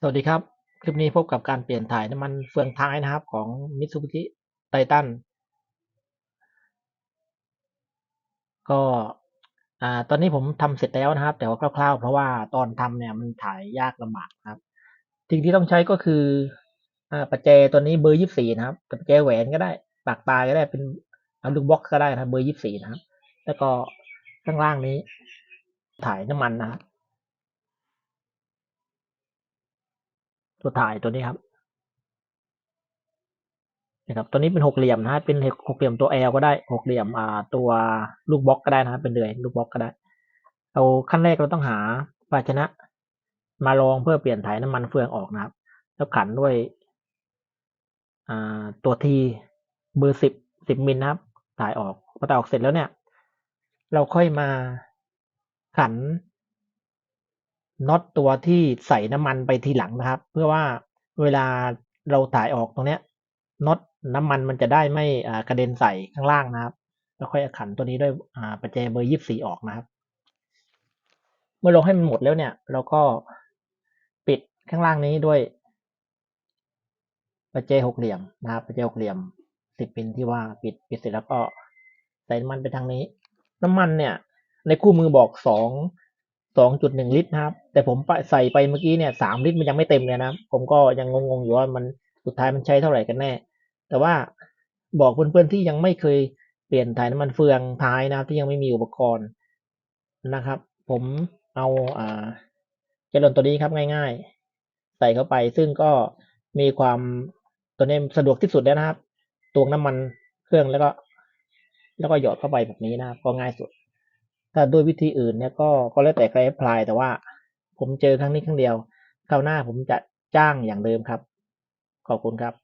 สวัสดีครับ คลิปนี้พบกับการเปลี่ยนถ่ายน้ำมันเฟืองท้ายนะครับของ Mitsubishi Titan ก็อ่าตอนนี้ผมทำเสร็จแล้วนะครับ แต่ว่าคร่าวๆ เพราะว่าตอนทำเนี่ยมันถ่ายยากลำบากครับ สิ่งที่ต้องใช้ก็คืออ่าประแจตัวนี้เบอร์ยี่สี่นะครับประแจแหวนก็ได้ปากตายก็ได้เป็นอัลูกบ็อกก็ได้นะเบอร์ยี่สี่นะครับ แล้วก็ข้างล่างนี้ถ่ายน้ำมันนะครับ ตัวถ่ายตัวนี้ครับนะครับตัวนี้เป็นหกเหลี่ยมนะฮะเป็นหกเหลี่ยมตัว L ก็ได้หกเหลี่ยมอ่าตัวลูกบล็อกก็ได้นะเป็นเดือยลูกบล็อกก็ได้ เอาขั้นแรกเราต้องหาภาชนะ มาลองเพื่อเปลี่ยนถ่ายน้ำมันเฟืองออกนะครับ แล้วขันด้วยอ่าตัวทีเบอร์สิบสิบมิลนะครับถ่ายออกพอถ่ายออกเสร็จแล้วเนี่ย เราค่อยมาขัน น็อตตัวที่ใส่น้ำมันไปทีหลังนะครับ เพื่อว่าเวลาเราถ่ายออกตรงเนี้ยน็อตน้ำมันมันจะได้ไม่กระเด็นใส่ข้างล่างนะครับ แล้วค่อยขันตัวนี้ด้วยประแจเบอร์ยี่สี่ออกนะครับ เมื่อลงให้มันหมดแล้วเนี่ย เราก็ปิดข้างล่างนี้ด้วย ประแจหกเหลี่ยมนะครับ ประแจหกเหลี่ยมสิบปินที่ว่าปิดปิดเสร็จแล้วก็ใส่น้ำมันไปทางนี้ น้ำมันเนี่ย ในคู่มือบอกสอง สองจุดหนึ่งลิตรนะครับ แต่ผมใส่ไปเมื่อกี้เนี่ยสามลิตรมันยังไม่เต็มเลยนะผมก็ยังงงๆอยู่ว่ามันสุดท้ายมันใช้เท่าไหร่กันแน่ แต่ว่าบอกเพื่อนๆที่ยังไม่เคยเปลี่ยนถ่ายน้ำมันเฟืองท้ายนะครับ ที่ยังไม่มีอุปกรณ์นะครับ ผมเอาอ่าเจลอนตัวนี้ครับง่าย ๆ ใส่เข้าไปซึ่งก็มีความตัวนี้สะดวกที่สุดแล้วนะครับตวงน้ำมันเครื่องแล้วก็ แล้วก็หยอดเข้าไปแบบนี้นะครับก็ง่ายสุด ถ้าด้วยวิธีอื่นเนี่ยก็ก็แล้วแต่ใครแอพพลายแต่ว่าผมเจอครั้งนี้ครั้งเดียวคราวหน้าผมจะจ้างอย่างเดิมครับ ขอบคุณครับ